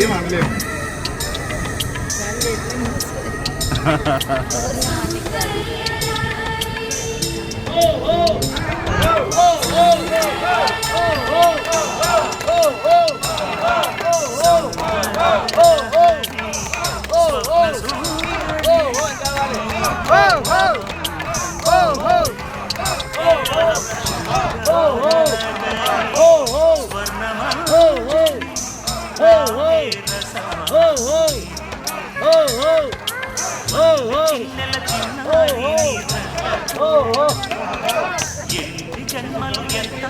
ఏం అనలేము చిన్నెల చిన్నారి ఎన్ని జన్మలు ఎంత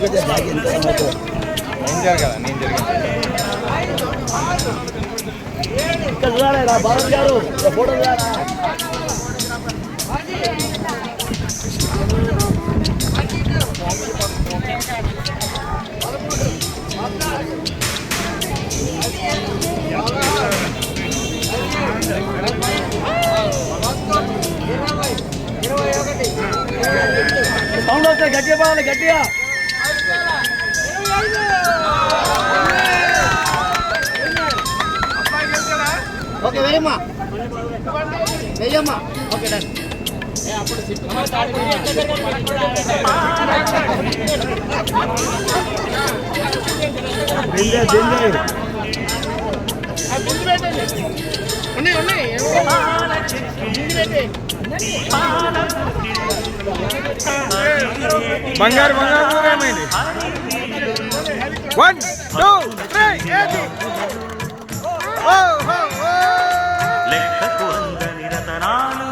నేను జరగాల నేను జరగాలి గారు ఫోటో సౌండ్ గట్టిగా పోవాలి గట్టిగా. ఓకే వెళ్ళమ్మా. వెళ్ళమ్మా. Okay done. పాల బంగారు బంగారు ఏమైంది? One, two, three, Eddie. Whoa, whoa, whoa. ಲೆಕ್ಕಕ್ಕೂ ಒಂದನಿ ರತನಾಲು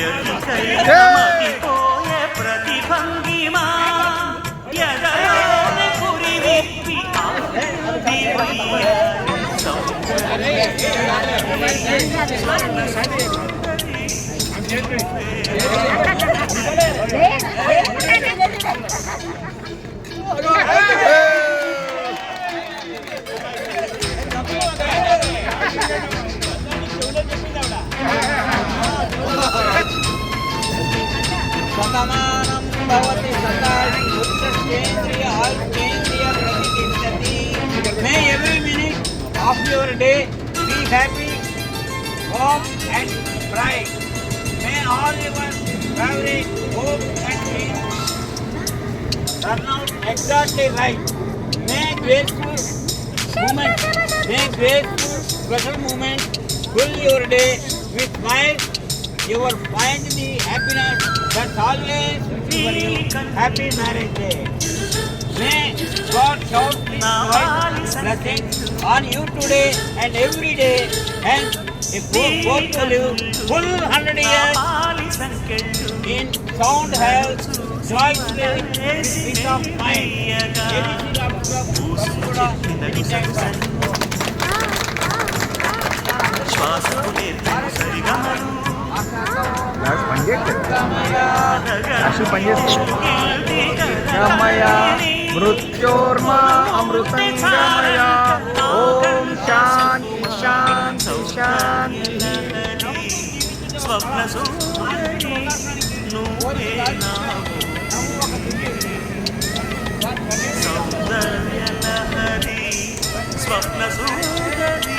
ಎಲ್ಲಿ ಕೈಗೋಯ ಪ್ರತಿಭಂಗಿಮ ಎದರೋನೆ ಕುರಿ ವಿಪ್ಪಿ ದಿವಯ್ಯ ಸಂಪೂರ್ಣ भवति शतानि पुत्रस्येन्द्रिय आयुष्येन्द्रिय प्रतिष्ठति May every minute of your day be happy, warm and bright. May all your favorite hopes and pronounced exactly right. May grateful moment, may grateful special moment fill your day with smiles. You will find the happiness that's always waiting you. Happy marriage day. May God shout His voice blessings on you today and every day, and if you both will live full hundred years in sound health. Joyfully, peace మృత్యోర్మా అమృతం ఓం శాంతి శాంతి శాంతి స్వప్న సుందరి నువ్వే నా స్వప్న సుందరి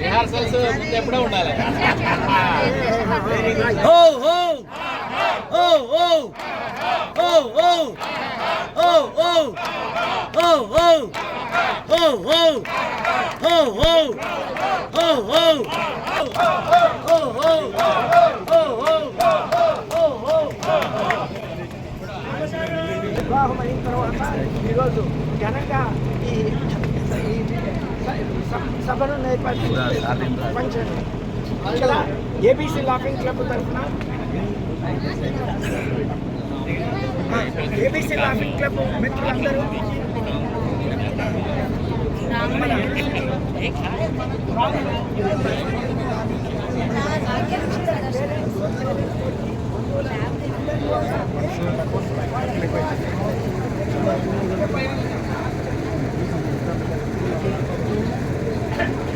రిహార్సల్స్ ఎప్పుడో ఉండాలి హో ఓ ఓ ఓ హో ఓ హో ఓ హో ఓ హో హో హో హో హో హో వివాహం అయిన తర్వాత ఈరోజు ఘనంగా ఈ ఈ స- సభను నేర్పరిచింది పంచారు ఇక్కడ ఏబీసీ లాఫింగ్ క్లబ్ తరఫున ఏబీసీ లాఫింగ్ క్లబ్ మిత్రులందరూ Thank you.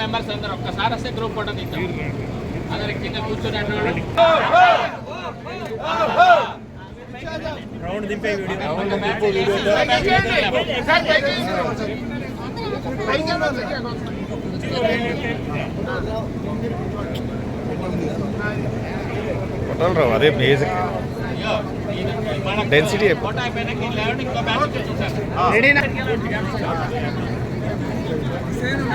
మెంబర్స్ అందరూ ఒక్కసారి వస్తే గ్రూప్ ఫోటో తీద్దాం అందరి కింద కూర్చొని అన్నోళ్ళు రౌండ్ దింపే వీడియో ఫోటోలు రావు అదే బేసిక్ Density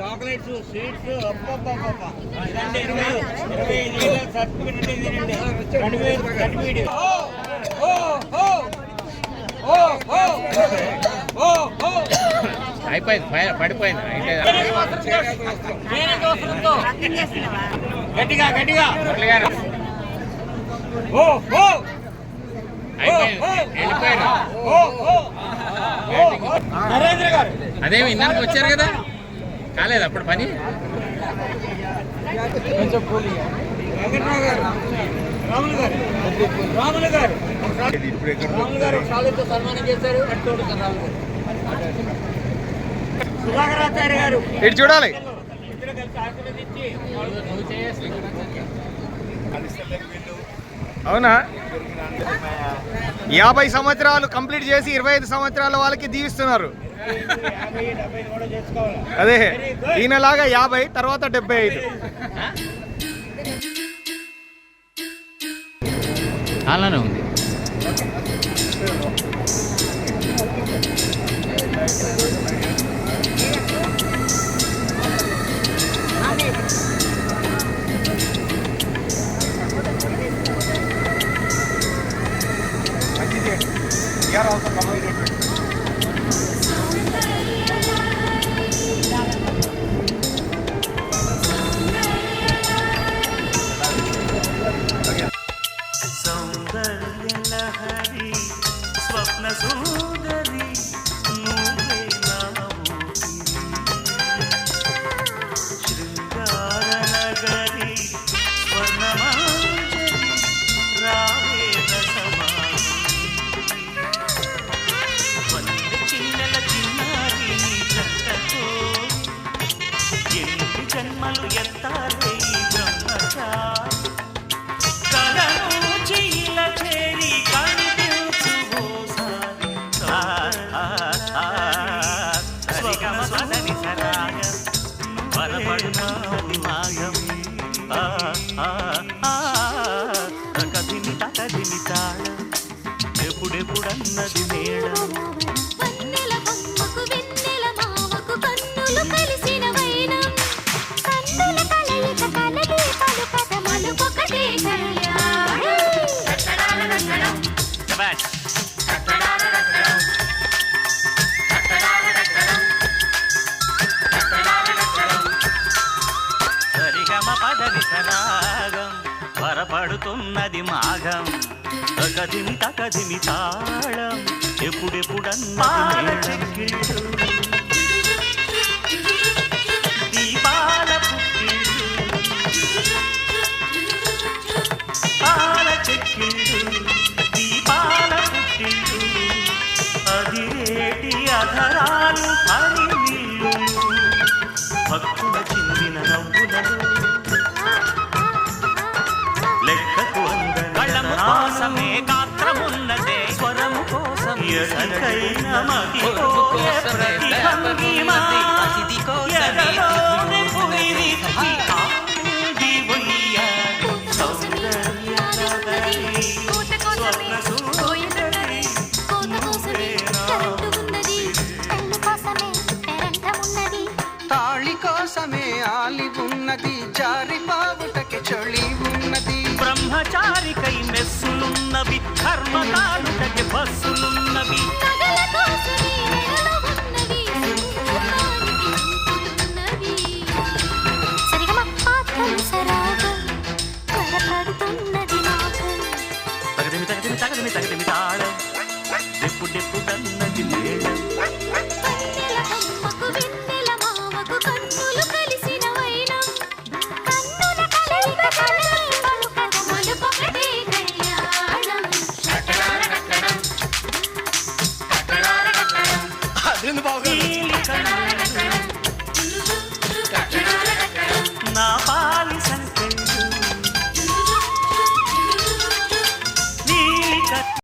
చాక్లెట్స్ స్వీట్స్ ఇదండి ఇరవై ఇరవై ఐదు. వేల సర్టిఫికెట్ ఇదేనండి రెండు వేలు సర్టిఫికెట్ ఓ ఓ ఓ. ఓ ఓ. ఓ ఓ. అయిపోయింది పడిపోయింది. గట్టిగా గట్టిగా. ఓ ఓ. నరేంద్ర గారు. అదేమి ఇందాక వచ్చారు కదా? కాలేదు అప్పుడు పని? గారు రాములు రాములు సన్మానం చేశారు సుధాకరాచార్య ఇటు చూడాలి. అవునా? యాభై సంవత్సరాలు కంప్లీట్ చేసి ఇరవై ఐదు సంవత్సరాల వాళ్ళకి దీవిస్తున్నారు. అదే ఈయనలాగా యాభై తర్వాత డెబ్బై ఐదు. అలానే ఉంది. Yeah, I'll. పడినావు నాగమి తకదిని ఎప్పుడెప్పుడన్నది నేడ ఎప్పుడెప్పుడన్నది మాఘం. తకదిమి తకదిమి తాళం. ఎప్పుడెప్పుడన్నా చెక్కిడు కోసమే ఆలి ఉన్నది జారి బావుటకి చొళి ఉన్నది. బ్రహ్మచారికై మెస్సులున్నవి కర్మకాలుటకి బస్సులున్నవి.